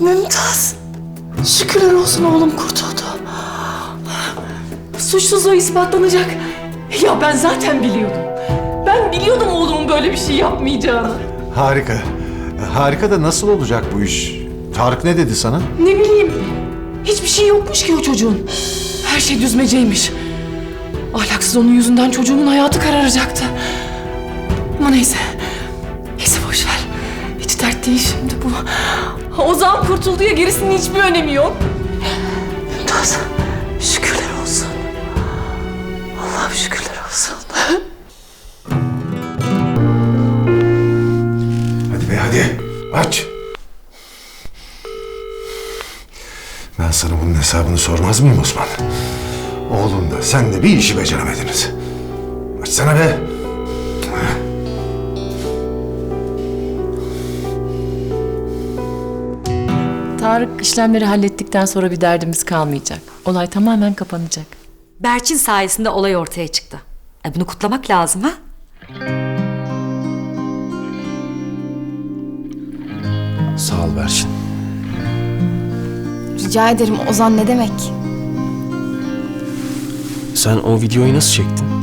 Mümtaz. Şükürler olsun oğlum kurtuldu. Suçsuzluğu ispatlanacak. Ya ben zaten biliyordum. Ben biliyordum oğlumun böyle bir şey yapmayacağını. Harika. Harika da nasıl olacak bu iş? Tarık ne dedi sana? Ne bileyim. Hiçbir şey yokmuş ki o çocuğun. Her şey düzmeceymiş. Ahlaksız onun yüzünden çocuğumun hayatı kararacaktı. Ama neyse. Değil şimdi bu. Ozan kurtuldu ya gerisinin hiçbir önemi yok. Mümtaz şükürler olsun. Allah'ım şükürler olsun. Hadi be hadi. Aç. Ben sana bunun hesabını sormaz mıyım Osman? Oğlun da sen de bir işi beceremediniz. Açsana be. Tarık işlemleri hallettikten sonra bir derdimiz kalmayacak. Olay tamamen kapanacak. Berçin sayesinde olay ortaya çıktı. E bunu kutlamak lazım ha? Sağ ol Berçin. Rica ederim Ozan ne demek? Sen o videoyu nasıl çektin?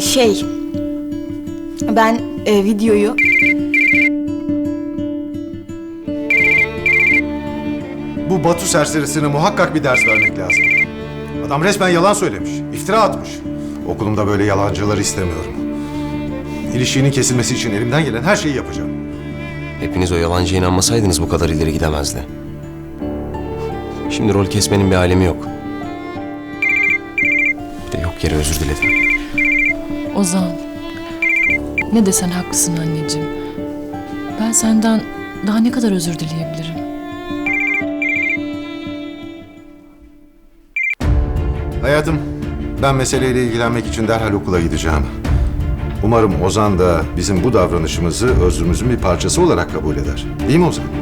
Ee, şey... Ben e, videoyu... Bu Batu serserisine muhakkak bir ders vermek lazım. Adam resmen yalan söylemiş, iftira atmış. Okulumda böyle yalancıları istemiyorum. İlişkinin kesilmesi için elimden gelen her şeyi yapacağım. Hepiniz o yalancıya inanmasaydınız bu kadar ileri gidemezdi. Şimdi rol kesmenin bir alemi yok. Bir de yok yere özür diledim. Ozan, ne desen haklısın anneciğim. Ben senden daha ne kadar özür dileyebilirim? Hayatım, ben meseleyle ilgilenmek için derhal okula gideceğim. Umarım Ozan da bizim bu davranışımızı özrümüzün bir parçası olarak kabul eder. Değil mi Ozan?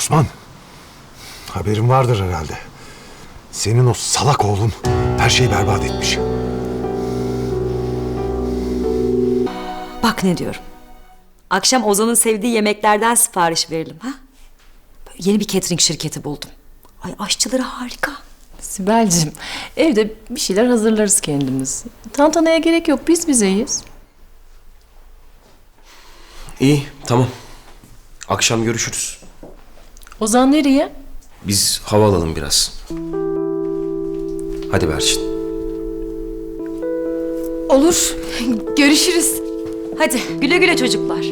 Osman, haberin vardır herhalde. Senin o salak oğlun her şeyi berbat etmiş. Bak ne diyorum. Akşam Ozan'ın sevdiği yemeklerden sipariş verelim ha? Böyle yeni bir catering şirketi buldum. Ay aşçıları harika. Sibel'cim, evde bir şeyler hazırlarız kendimiz. Tantanaya gerek yok, biz bizeyiz. İyi, tamam. Akşam görüşürüz. Ozan nereye? Biz hava alalım biraz. Hadi Berçin. Olur. Görüşürüz. Hadi güle güle çocuklar.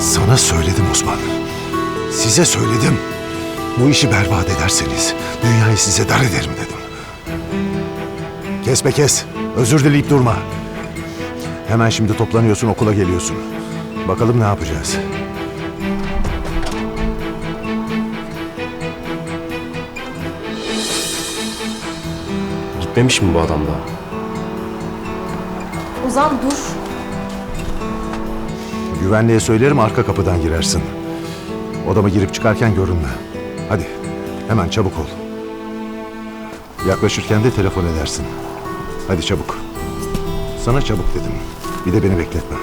Sana söyledim Osman. Size söyledim. Bu işi berbat ederseniz dünyayı size dar ederim dedim. Kesme kes. Özür dileyip durma. Hemen şimdi toplanıyorsun okula geliyorsun. Bakalım ne yapacağız. Gitmemiş mi bu adam daha? Ozan dur. Güvenliğe söylerim arka kapıdan girersin. Odama girip çıkarken görünme. Hadi hemen çabuk ol. Yaklaşırken de telefon edersin. Hadi çabuk. Sana çabuk dedim. Bir de beni bekletme.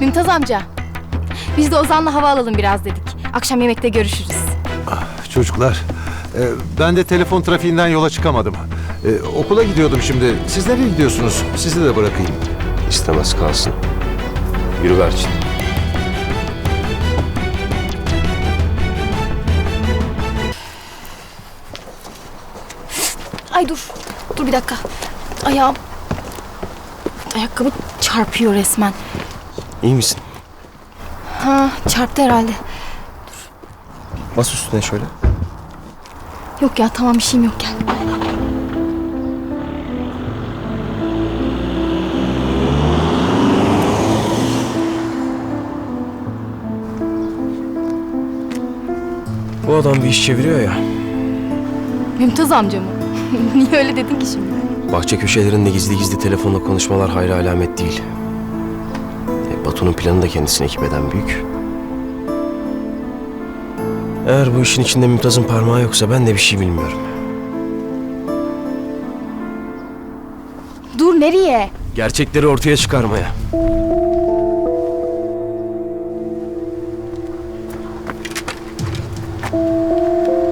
Mümtaz amca. Biz de Ozan'la hava alalım biraz dedik. Akşam yemekte görüşürüz. Çocuklar, e, ben de telefon trafiğinden yola çıkamadım. Ee, okula gidiyordum şimdi. Siz nereye gidiyorsunuz? Sizi de bırakayım. İstemez kalsın. Yürü Berçin. Ay dur. Dur bir dakika. Ayağım. Ayakkabı çarpıyor resmen. İyi misin? Ha çarptı herhalde. Bas üstüne şöyle. Yok ya tamam bir şeyim yok gel. Adam bir iş çeviriyor ya. Mümtaz amca mı? Niye öyle dedin ki şimdi? Bahçe köşelerinde gizli gizli telefonla konuşmalar hayra alamet değil. E, Batu'nun planı da kendisini ekip eden büyük. Eğer bu işin içinde Mümtaz'ın parmağı yoksa ben de bir şey bilmiyorum. Dur nereye? Gerçekleri ortaya çıkarmaya.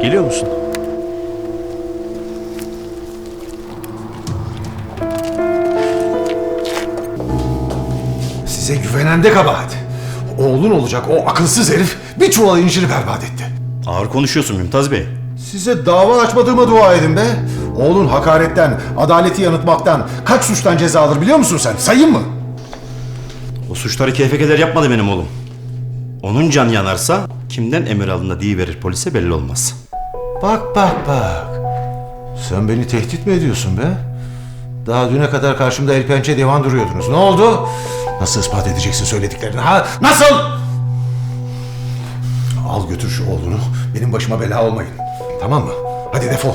Geliyor musun? Size güvenen de kabahat. Oğlun olacak o akılsız herif bir çuval inciri berbat etti. Ağır konuşuyorsun Mümtaz Bey. Size dava açmadığıma dua edin be. Oğlun hakaretten, adaleti yanıtmaktan kaç suçtan ceza alır biliyor musun sen? Sayın mı? O suçları keyfe keder yapmadı benim oğlum. Onun can yanarsa kimden emir aldığında diye verir polise belli olmaz. Bak bak bak. Sen beni tehdit mi ediyorsun be? Daha düne kadar karşımda el pençe divan duruyordunuz. Ne oldu? Nasıl ispat edeceksin söylediklerini ha? Nasıl? Al götür şu oğlunu. Benim başıma bela olmayın. Tamam mı? Hadi defol.